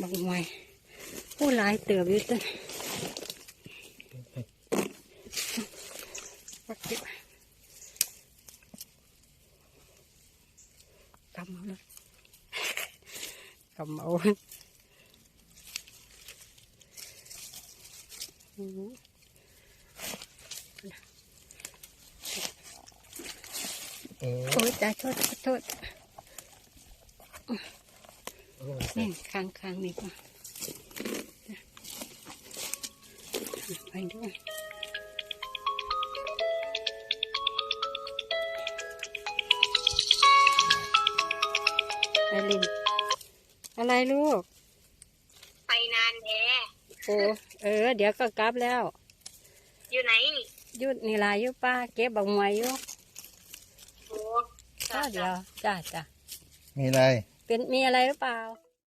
บักไว้ผู้หลายเติบอยู่ต้นปักเก็บกำเอาเลยกำเอาอืม เออ โอ้ยจ้าโทษโทษ นี่ข้างข้างนี่ป่ะไปด้วยไอลินอะไรลูก ไปนานแท้โอ้เออ เดี๋ยวก็กลับแล้ว อยู่ไหนนี่อยุดนี่ลายยุป้าเก็บบังมวยอยู่โอ้ก็เดี๋ยวจ้าจ้ามีอะไร เป็นมีอะไรหรือเปล่า